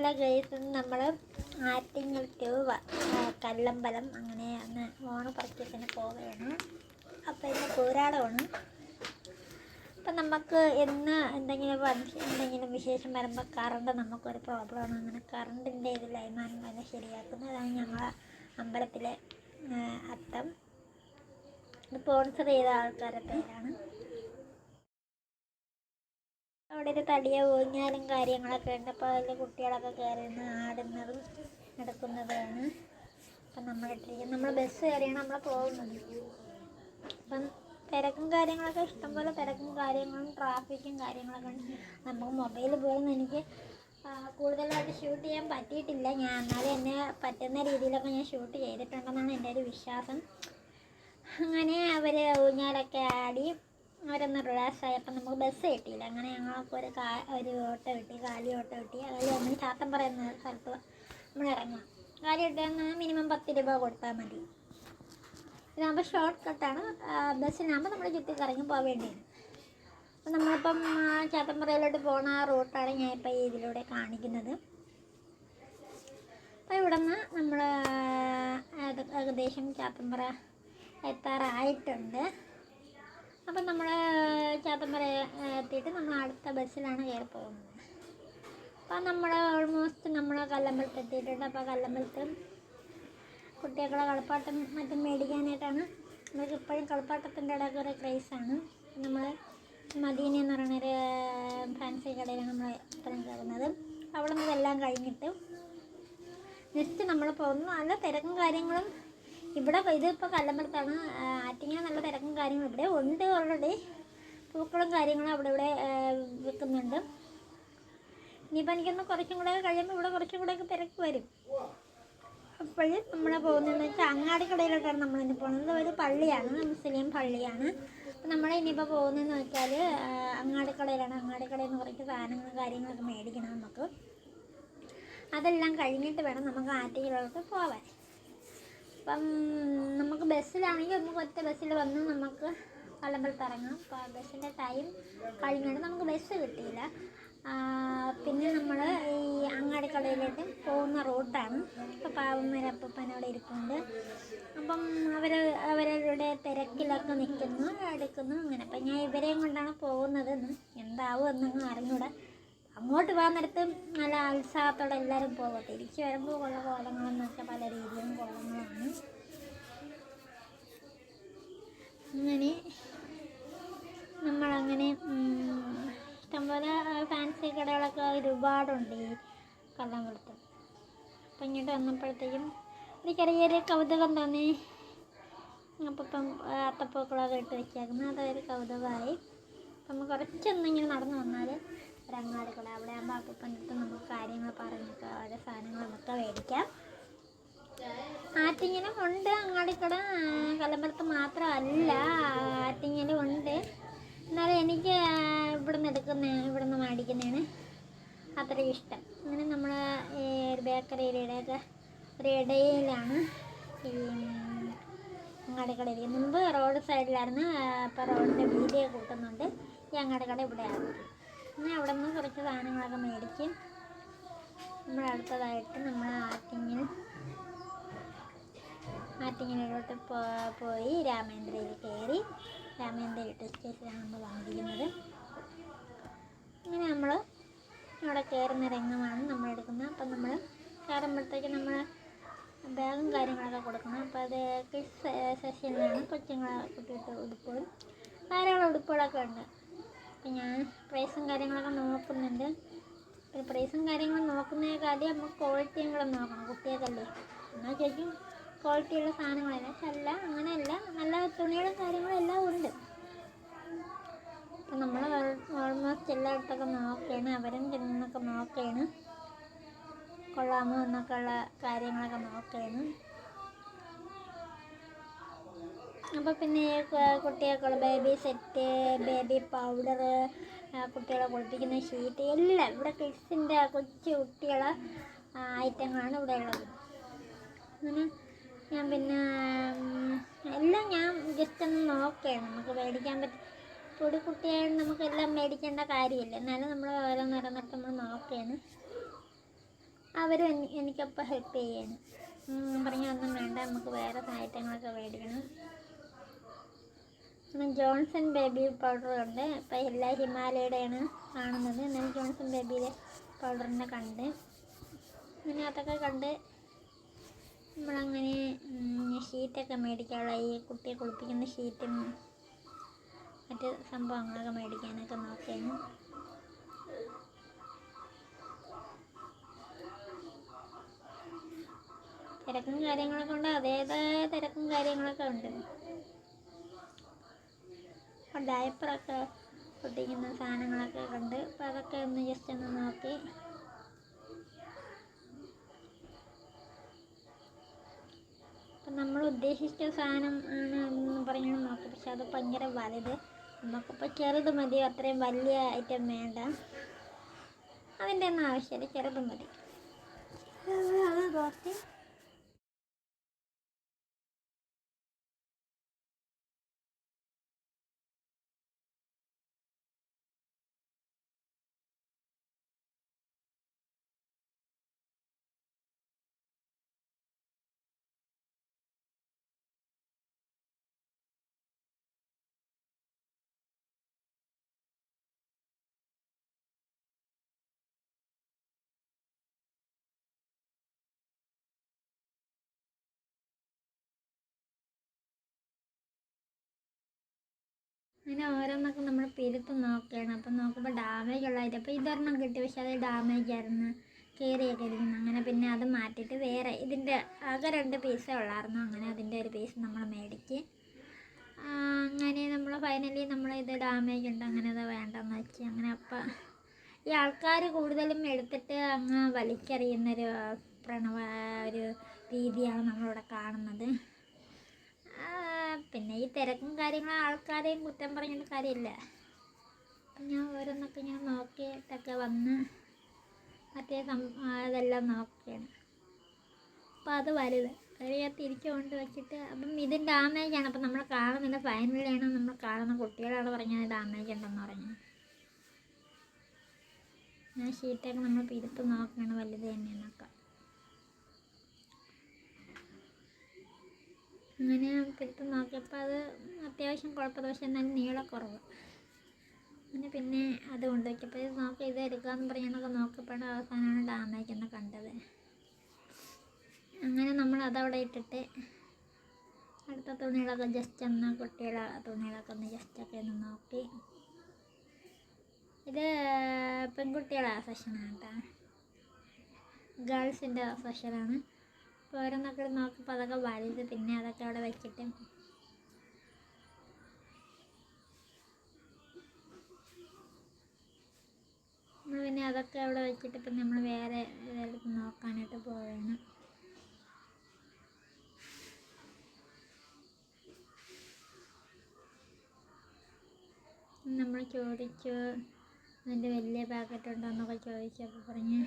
Hello guys നമ്മൾ Attingal to Kallambalam അങ്ങനെ അന്ന് ഓണപ്പറക്കത്തിന് പോവുകയാണ്. അപ്പോൾ ഇന്ന് പോരാടമാണ്. അപ്പം നമുക്ക് എന്ന് എന്തെങ്കിലും എന്തെങ്കിലും വിശേഷം വരുമ്പോൾ കറണ്ട് നമുക്കൊരു പ്രോബ്ലമാണ് അങ്ങനെ കറണ്ടിന്റെ ഇത് ലൈമാനം വരെ ശരിയാക്കുന്നതാണ് ഞങ്ങളെ അമ്പലത്തിലെ അത്തം. സ്പോൺസർ ചെയ്ത ആൾക്കാരുടെ പേരാണ്. അവിടെ ഒരു തടിയ ഊഞ്ഞാലും കാര്യങ്ങളൊക്കെ ഉണ്ട്. അപ്പോൾ അതിൽ കുട്ടികളൊക്കെ കയറി നിന്ന് ആടുന്നതും നടക്കുന്നതാണ്. അപ്പം നമ്മളിട്ടിരിക്കുന്നത് നമ്മൾ ബസ് കയറിയാണ് നമ്മൾ പോകുന്നത്. അപ്പം തിരക്കും കാര്യങ്ങളൊക്കെ ഇഷ്ടംപോലെ തിരക്കും കാര്യങ്ങളും ട്രാഫിക്കും കാര്യങ്ങളൊക്കെ ഉണ്ട്. നമുക്ക് മൊബൈൽ പോലും എനിക്ക് കൂടുതലായിട്ട് ഷൂട്ട് ചെയ്യാൻ പറ്റിയിട്ടില്ല. ഞാൻ എന്നാലും എന്നെ പറ്റുന്ന രീതിയിലൊക്കെ ഞാൻ ഷൂട്ട് ചെയ്തിട്ടുണ്ടെന്നാണ് എന്റെ ഒരു വിശ്വാസം. അങ്ങനെ അവർ ഊഞ്ഞാലൊക്കെ ആടി അവരൊന്ന് റിലാക്സ് ആയപ്പോൾ നമുക്ക് ബസ് കിട്ടിയില്ല. അങ്ങനെ ഞങ്ങൾക്ക് ഒരു കാ ഒരു ഓട്ടോ കിട്ടി. കാലി ഓട്ടോ കിട്ടി. അതിൽ നമ്മൾ ചാത്തം പറയുന്ന സ്ഥലത്ത് നമ്മൾ ഇറങ്ങാം. കാലി ഓട്ടോ മിനിമം പത്ത് രൂപ കൊടുത്താൽ മതി. ഇതാകുമ്പോൾ ഷോർട്ട് കട്ടാണ് ബസ്സിനാകുമ്പോൾ നമ്മൾ ചുറ്റി കറങ്ങി പോവേണ്ടിയാണ് അപ്പം നമ്മളിപ്പം ചാത്തമ്പറയിലോട്ട് പോണ ആ റൂട്ടാണ് ഞാൻ ഈ ഇതിലൂടെ കാണിക്കുന്നത്. അപ്പോൾ ഇവിടെ നിന്ന് നമ്മൾ ഏകദേശം ചാത്തമ്പറ എത്താറായിട്ടുണ്ട്. അപ്പം നമ്മൾ ചാത്തമ്പറ എത്തിയിട്ട് നമ്മൾ അടുത്ത ബസ്സിലാണ് കയറി പോകുന്നത്. അപ്പം നമ്മൾ ഓൾമോസ്റ്റ് നമ്മൾ കല്ലമ്പലത്ത് എത്തിയിട്ടുണ്ട്. അപ്പോൾ കല്ലമ്പലത്ത് കുട്ടികളെ കളിപ്പാട്ടം മറ്റും മേടിക്കാനായിട്ടാണ്. നമുക്ക് ഇപ്പോഴും കളിപ്പാട്ടത്തിന്റെ ഇടയ്ക്ക് ഒരു ക്രൈസാണ് നമ്മൾ മദീന എന്ന് പറയുന്നൊരു ഫാൻസി കടയിലാണ് നമ്മൾ ഇപ്പോഴും കയറുന്നത്. അവിടെ നിന്ന് ഇതെല്ലാം കഴിഞ്ഞിട്ട് നെക്സ്റ്റ് നമ്മൾ പോകുന്നു. നല്ല തിരക്കും കാര്യങ്ങളും ഇവിടെ ഇതിപ്പോൾ കല്ലമ്പലത്താണ്. ആറ്റിങ്ങനെ നല്ല തിരക്കും കാര്യങ്ങളും ഇവിടെ ഉണ്ട് ഓൾറെഡി പൂക്കളും കാര്യങ്ങളും അവിടെ ഇവിടെ വിൽക്കുന്നുണ്ട് ഇനിയിപ്പോൾ എനിക്കൊന്ന് കുറച്ചും കൂടെ കഴിയുമ്പോൾ ഇവിടെ കുറച്ചും കൂടെയൊക്കെ തിരക്ക് വരും. അപ്പോഴും നമ്മൾ പോകുന്നതെന്ന് വെച്ചാൽ അങ്ങാടിക്കടയിലോട്ടാണ് ഇനി പോകുന്നത് ഒരു പള്ളിയാണ് മുസ്ലിം പള്ളിയാണ്. അപ്പോൾ നമ്മൾ ഇനിയിപ്പോൾ പോകുന്നതെന്ന് വെച്ചാൽ അങ്ങാടിക്കടയിലാണ്. അങ്ങാടിക്കടയിൽ നിന്ന് കുറച്ച് സാധനങ്ങളും കാര്യങ്ങളൊക്കെ മേടിക്കണം നമുക്ക്. അതെല്ലാം കഴിഞ്ഞിട്ട് വേണം നമുക്ക് ആറ്റിങ്ങിലോട്ട് പോവാൻ. അപ്പം നമുക്ക് ബസ്സിലാണെങ്കിൽ നമുക്ക് ഒറ്റ ബസ്സിൽ വന്ന് നമുക്ക് കല്ലമ്പലത്ത് ഇറങ്ങാം. അപ്പോൾ ബസ്സിന്റെ ടൈം കഴിഞ്ഞിട്ട് നമുക്ക് ബസ് കിട്ടിയില്ല. പിന്നെ നമ്മൾ ഈ അങ്ങാടിക്കടയിലോട്ട് പോകുന്ന റൂട്ടാണ് ഇപ്പോൾ പാവന്മാർ അപ്പൂപ്പൻ അവിടെ ഇരിപ്പുണ്ട്. അപ്പം അവർ അവരവരുടെ തിരക്കിലൊക്കെ നിൽക്കുന്നു എടുക്കുന്നു അങ്ങനെ. അപ്പം ഞാൻ ഇവരെയും കൊണ്ടാണ് പോകുന്നത് എന്താവും എന്നൊന്നും അറിഞ്ഞൂടാ. അങ്ങോട്ട് പോകുന്നിടത്ത് നല്ല ഉത്സാഹത്തോടെ എല്ലാവരും പോകും. തിരിച്ച് വരുമ്പോൾ ഉള്ള കോലങ്ങളെന്ന് വെച്ചാൽ പല രീതിയിലും കോലങ്ങളാണ് അങ്ങനെ നമ്മളങ്ങനെ ഇഷ്ടംപോലെ ഫാൻസി കടകളൊക്കെ ഒരുപാടുണ്ട് ഈ കള്ളംകുളത്ത്. അപ്പം ഇങ്ങോട്ട് വന്നപ്പോഴത്തേക്കും ഒരു ചെറിയൊരു കൗതുകം തോന്നി. അപ്പം ഇപ്പം അത്തപ്പൂക്കളൊക്കെ ഇട്ട് വെച്ചേക്കുന്നത് അതൊരു കൗതുകമായി. അപ്പം കുറച്ചൊന്നിങ്ങനെ നടന്നു വന്നാൽ ഒരു അങ്ങാടി കട അവിടെ ആകുമ്പോൾ അപ്പം അടുത്ത് നമുക്ക് കാര്യങ്ങൾ പറഞ്ഞൊക്കെ ഓരോ സാധനങ്ങൾ നമുക്ക് മേടിക്കാം. ആറ്റിങ്ങലും ഉണ്ട് അങ്ങാടിക്കട. കലമ്പലത്ത് മാത്രമല്ല ആറ്റിങ്ങലും ഉണ്ട്. എന്നാലും എനിക്ക് ഇവിടുന്ന് എടുക്കുന്ന ഇവിടുന്ന് മേടിക്കുന്നതാണ് അത്രയും ഇഷ്ടം. അങ്ങനെ നമ്മൾ ഈ ഒരു ബേക്കറിയുടെയൊക്കെ ഒരു ഇടയിലാണ് ഈ അങ്ങാടിക്കട ഇരിക്കുന്നത്. മുമ്പ് റോഡ് സൈഡിലായിരുന്നു ഇപ്പോൾ റോഡിന്റെ വീതിയൊക്കെ കൂട്ടുന്നുണ്ട്. ഈ അങ്ങാടിക്കട ഇവിടെയാണ് അങ്ങനെ അവിടെ നിന്ന് കുറച്ച് സാധനങ്ങളൊക്കെ മേടിച്ച് നമ്മൾ അടുത്തതായിട്ട് നമ്മൾ ആറ്റിങ്ങിൽ ആറ്റിങ്ങലിലോട്ട് പോ- പോയി രാമേന്ദ്രയിൽ കയറി രാമേന്ദ്ര ടെസ്റ്റേറ്റിലാണ് നമ്മൾ വന്നിരിക്കുന്നത് അങ്ങനെ നമ്മൾ അവിടെ കയറുന്ന രംഗമാണ് നമ്മൾ എടുക്കുന്നത്. അപ്പം നമ്മൾ കയറുമ്പോഴത്തേക്ക് നമ്മൾ ബാഗും കാര്യങ്ങളൊക്കെ കൊടുക്കണം. അപ്പോൾ അത് കിഡ്സ് സെഷനിലാണ് കൊച്ചുങ്ങളെ കുട്ടിയിട്ട് ഉടുപ്പുകളും ധാരാളം ഉടുപ്പുകളൊക്കെ ഉണ്ട്. അപ്പം ഞാൻ പ്രൈസും കാര്യങ്ങളൊക്കെ നോക്കുന്നുണ്ട്. പ്രൈസും കാര്യങ്ങളും നോക്കുന്നതിനേക്കാളും നമുക്ക് ക്വാളിറ്റിയും കൂടെ നോക്കണം കുട്ടികൾക്കല്ലേ. എന്നാൽ ശരിക്കും ക്വാളിറ്റിയുള്ള സാധനങ്ങളല്ല. പക്ഷെ അല്ല അങ്ങനെയല്ല. നല്ല തുണികളും കാര്യങ്ങളും എല്ലാം ഉണ്ട്. അപ്പം നമ്മൾ ഓൾമോസ്റ്റ് എല്ലായിടത്തൊക്കെ നോക്കുകയാണ്. അവരും ചെന്നൊക്കെ നോക്കുകയാണ്. കൊള്ളാമോ എന്നൊക്കെ ഉള്ള കാര്യങ്ങളൊക്കെ നോക്കുകയാണ്. അപ്പോൾ പിന്നെ കുട്ടികൾക്കുള്ള ബേബി സെറ്റ് ബേബി പൗഡർ കുട്ടികളെ കുളിപ്പിക്കുന്ന ഷീറ്റ് എല്ലാം ഇവിടെ കിഡ്സിന്റെ കൊച്ചു കുട്ടികളെ ഐറ്റങ്ങളാണ് ഇവിടെ ഉള്ളത്. അങ്ങനെ ഞാൻ പിന്നെ എല്ലാം ഞാൻ ജസ്റ്റ് ഒന്ന് നോക്കുകയാണ്. നമുക്ക് മേടിക്കാൻ പറ്റും പൊടി കുട്ടിയായാലും നമുക്കെല്ലാം മേടിക്കേണ്ട കാര്യമില്ല. എന്നാലും നമ്മൾ ഓരോന്നോരോന്നൊക്കെ നമ്മൾ നോക്കുകയാണ്. അവരും എനിക്കപ്പോൾ എനിക്കൊപ്പം ഹെൽപ്പ് ചെയ്യാണ്. പറഞ്ഞു ഒന്നും വേണ്ട. നമുക്ക് വേറെ ഐറ്റങ്ങളൊക്കെ മേടിക്കണം. ജോൺസൺ ബേബി പൗഡറുണ്ട് ഇപ്പം എല്ലാ ഹിമാലയയുടെയാണ് കാണുന്നത്. ഞാൻ ജോൺസൺ ബേബിയിലെ പൗഡറിനെ കണ്ട്. അങ്ങനെ അതൊക്കെ കണ്ട് നമ്മളങ്ങനെ ഷീറ്റൊക്കെ മേടിക്കാനുള്ള ഈ കുട്ടിയെ കുളിപ്പിക്കുന്ന ഷീറ്റും മറ്റ് സംഭവങ്ങളൊക്കെ മേടിക്കാനൊക്കെ നോക്കിയാണ്. തിരക്കും കാര്യങ്ങളൊക്കെ ഉണ്ട്. അതേതായ തിരക്കും കാര്യങ്ങളൊക്കെ ഉണ്ട്. ഡയപ്പറൊക്കെ പൊട്ടിക്കുന്ന സാധനങ്ങളൊക്കെ കണ്ട് അപ്പം അതൊക്കെ ഒന്ന് ജസ്റ്റ് ഒന്ന് നോക്കി. അപ്പം നമ്മൾ ഉദ്ദേശിച്ച സാധനം ആണ് എന്ന് പറഞ്ഞു നോക്കി. പക്ഷെ അത് ഭയങ്കര വലുത്. നമുക്കിപ്പോൾ ചെറുത് മതി അത്രയും വലിയ ഐറ്റം വേണ്ട. അതിന്റെ ഒന്നും ആവശ്യമില്ല ചെറുത് മതി. അത് നോക്കി. അങ്ങനെ ഓരോന്നൊക്കെ നമ്മൾ പിരുത്ത് നോക്കുകയാണ് അപ്പം നോക്കുമ്പോൾ ഡാമേജ് ഉള്ളതായിട്ട്. അപ്പോൾ ഇതൊരെണ്ണം കിട്ടി. പക്ഷെ അത് ഡാമേജ് ആയിരുന്നു. കയറിയൊക്കെ ഇരിക്കുന്നു അങ്ങനെ പിന്നെ അത് മാറ്റിയിട്ട് വേറെ ഇതിന്റെ ആകെ രണ്ട് പീസേ ഉള്ളായിരുന്നു. അങ്ങനെ അതിന്റെ ഒരു പീസ് നമ്മൾ മേടിച്ച്. അങ്ങനെ നമ്മൾ ഫൈനലി നമ്മൾ ഇത് ഡാമേജ് ഉണ്ട്. അങ്ങനെ അത് വേണ്ടെന്ന് വെച്ച്. അങ്ങനെ അപ്പം ഈ ആൾക്കാർ കൂടുതലും എടുത്തിട്ട് അങ്ങ് വലിച്ചെറിയുന്നൊരു പ്രണവ ഒരു രീതിയാണ് നമ്മളിവിടെ കാണുന്നത്. പിന്നെ ഈ തിരക്കും കാര്യങ്ങളും ആൾക്കാരെയും കുറ്റം പറഞ്ഞിട്ട് കാര്യമില്ല. അപ്പം ഞാൻ ഓരോന്നൊക്കെ ഞാൻ നോക്കിയിട്ടൊക്കെ വന്ന് മറ്റേ സം അതെല്ലാം ഇതെല്ലാം നോക്കുകയാണ് അപ്പോൾ അത് വലുത്. അത് ഞാൻ തിരിച്ചു കൊണ്ട് വെച്ചിട്ട് അപ്പം ഇത് ഡാമേജ് ആണ്. അപ്പം നമ്മൾ കാണുന്നില്ല. ഫൈനലിയാണ് നമ്മൾ കാണുന്ന കുട്ടികളാണ് പറഞ്ഞത് ഡാമേജ് ഉണ്ടെന്ന് പറഞ്ഞു. ഞാൻ ഷീറ്റൊക്കെ നമ്മൾ പിരുത്ത് നോക്കുകയാണ് വലുത് തന്നെയെന്നൊക്കെ അങ്ങനെ എടുത്ത് നോക്കിയപ്പോൾ അത് അത്യാവശ്യം കുഴപ്പമില്ല. പക്ഷെ എന്നാലും നീളക്കുറവ് പിന്നെ പിന്നെ അത് കൊണ്ടുവയ്ക്കപ്പോൾ ഇത് നോക്കി ഇത് എടുക്കാമെന്ന് പറഞ്ഞൊക്കെ നോക്കിയപ്പോഴാണ് അവസാനമാണ് ഡാമേജ് എന്ന് കണ്ടത്. അങ്ങനെ നമ്മൾ അതവിടെ ഇട്ടിട്ട് അടുത്ത തുണികളൊക്കെ ജസ്റ്റ് ഒന്ന് കുട്ടികളെ തുണികളൊക്കെ ഒന്ന് ജസ്റ്റൊക്കെ ഒന്ന് നോക്കി. ഇത് പെൺകുട്ടികളെ സെഷനാണ് കേട്ടോ. ഗേൾസിന്റെ സെഷനാണ് ഓരോന്നൊക്കെ നോക്കിയപ്പോൾ അതൊക്കെ വലുത് പിന്നെ അതൊക്കെ അവിടെ വെച്ചിട്ട്. നമ്മൾ പിന്നെ അതൊക്കെ അവിടെ വെച്ചിട്ട് ഇപ്പം നമ്മൾ വേറെ ഇതെടുത്ത് നോക്കാനായിട്ട് പോവുകയാണ് നമ്മൾ ചോദിച്ചു അതിന്റെ വലിയ പാക്കറ്റ് ഉണ്ടോ എന്നൊക്കെ ചോദിച്ചപ്പോൾ പറഞ്ഞ്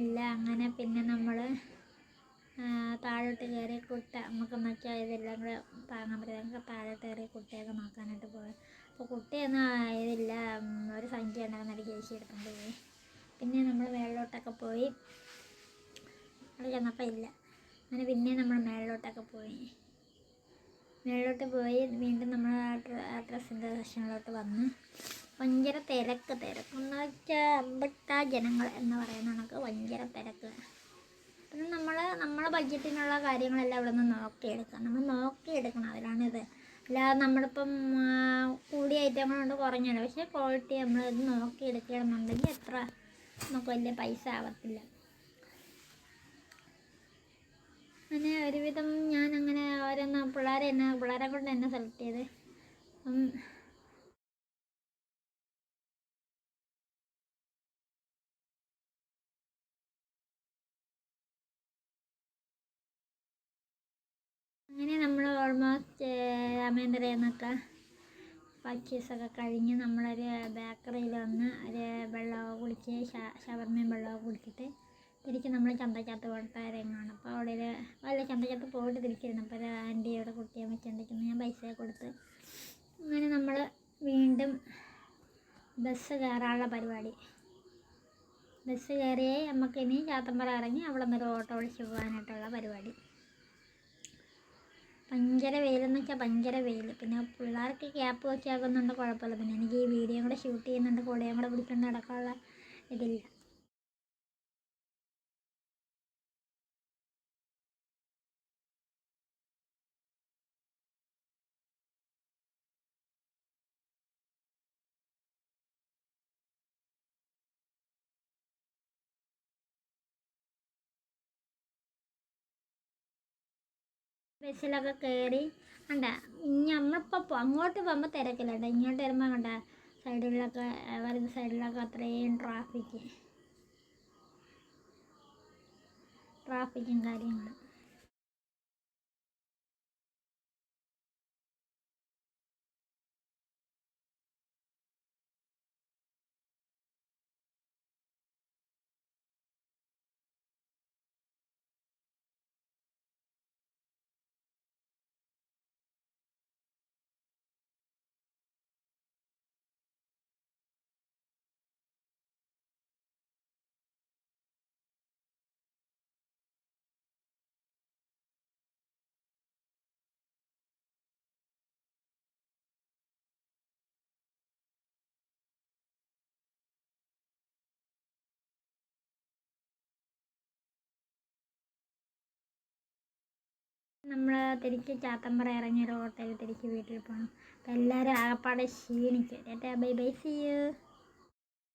ഇല്ല അങ്ങനെ പിന്നെ നമ്മൾ താഴോട്ട് കയറി കുട്ട നമുക്ക് മറ്റേ ഇതെല്ലാം കൂടെ താങ്ങാൻ പറ്റില്ല. നമുക്ക് താഴോട്ട് കയറി കുട്ടയൊക്കെ നോക്കാനായിട്ട് പോകാം അപ്പോൾ കുട്ടയൊന്നും ആയതില്ല. ഒരു സംഖ്യ ഉണ്ടാകുന്നൊരു ചേച്ചി എടുത്തുകൊണ്ട് പോയി. പിന്നെ നമ്മൾ മേളിലോട്ടൊക്കെ പോയി. അവിടെ ചെന്നപ്പോൾ ഇല്ല. അങ്ങനെ പിന്നെ നമ്മൾ മേളിലോട്ടൊക്കെ പോയി. മേളിലോട്ട് പോയി. വീണ്ടും നമ്മൾ ആ ഡ്രസ്സിന്റെ സെഷനിലോട്ട് വന്ന്. ഭയങ്കര തിരക്ക് തിരക്കെന്ന് വെച്ചാൽ അമ്പട്ട ജനങ്ങൾ എന്ന് പറയുന്ന കണക്ക് ഭയങ്കര തിരക്ക്. പിന്നെ നമ്മൾ നമ്മളെ ബഡ്ജറ്റിനുള്ള കാര്യങ്ങളെല്ലാം ഇവിടെ നിന്ന് നോക്കിയെടുക്കാം നമ്മൾ നോക്കിയെടുക്കണം അതിലാണിത് അല്ലാതെ നമ്മളിപ്പം കൂടിയ ഐറ്റങ്ങളുണ്ട് കുറഞ്ഞുണ്ട് പക്ഷേ ക്വാളിറ്റി നമ്മൾ ഇത് നോക്കിയെടുക്കുകയാണെന്നുണ്ടെങ്കിൽ എത്ര നമുക്ക് വലിയ പൈസ ആവത്തില്ല. അങ്ങനെ ഒരുവിധം ഞാൻ അങ്ങനെ ഓരോന്ന് പിള്ളേരെ എന്നെ പിള്ളേരെ കൊണ്ട് തന്നെ സെലക്ട് ചെയ്ത്. നമ്മൾ ഓൾമോസ്റ്റ് രാമേന്ദ്രയിൽ നിന്നൊക്കെ പർച്ചേസൊക്കെ കഴിഞ്ഞ് നമ്മളൊരു ബേക്കറിയിൽ വന്ന് ഒരു വെള്ളമൊക്കെ കുടിച്ച് ഷവർമയും വെള്ളമൊക്കെ കുടിച്ചിട്ട് തിരിച്ച് നമ്മൾ ചന്തക്കകത്ത് കൊടുത്താരെങ്ങാണ് അപ്പോൾ അവിടെ ഒരു വല്ല ചന്തക്കകത്ത് പോയിട്ട് തിരിച്ചിരുന്നു. അപ്പോൾ ഒരു അവിടെ കുട്ടിയെ വെച്ചുകൊണ്ടിരിക്കുന്നു ഞാൻ പൈസ കൊടുത്ത് അങ്ങനെ നമ്മൾ വീണ്ടും ബസ് കയറാനുള്ള പരിപാടി. ബസ് കയറിയേ നമുക്കിനി ചാത്തമ്പറ ഇറങ്ങി അവിടെ നിന്ന് ഒരു ഓട്ടോ വിളിച്ച് പോകാനായിട്ടുള്ള പരിപാടി. ഭയങ്കര വെയിലെന്ന് വെച്ചാൽ ഭയങ്കര വെയിൽ. പിന്നെ പിള്ളേർക്ക് ക്യാപ്പ് വെച്ചാക്കുന്നുണ്ട് കുഴപ്പമില്ല. പിന്നെ എനിക്ക് ഈ വീഡിയോ കൂടെ ഷൂട്ട് ചെയ്യുന്നുണ്ട്. കൂടെയും കൂടെ പിടിച്ചുകൊണ്ട് നടക്കാനുള്ള ഇതില്ല. ബസ്സിലൊക്കെ കയറി കണ്ട നമ്മളിപ്പോൾ അങ്ങോട്ട് പോകുമ്പോൾ തിരക്കില്ല കേട്ടോ ഇങ്ങോട്ട് വരുമ്പോൾ കണ്ട സൈഡിലൊക്കെ വരുന്ന സൈഡിലൊക്കെ അത്രയും ട്രാഫിക്ക് ട്രാഫിക്കും കാര്യങ്ങളും. നമ്മൾ തിരിച്ച് ചാത്തമ്പറ ഇറങ്ങിയ ഒരു ഓട്ടോയിൽ തിരിച്ച് വീട്ടിൽ പോകണം അപ്പം എല്ലാവരും ആകപ്പാടെ ക്ഷീണിക്കും ഏട്ടാ ബൈ ബൈ സീ യു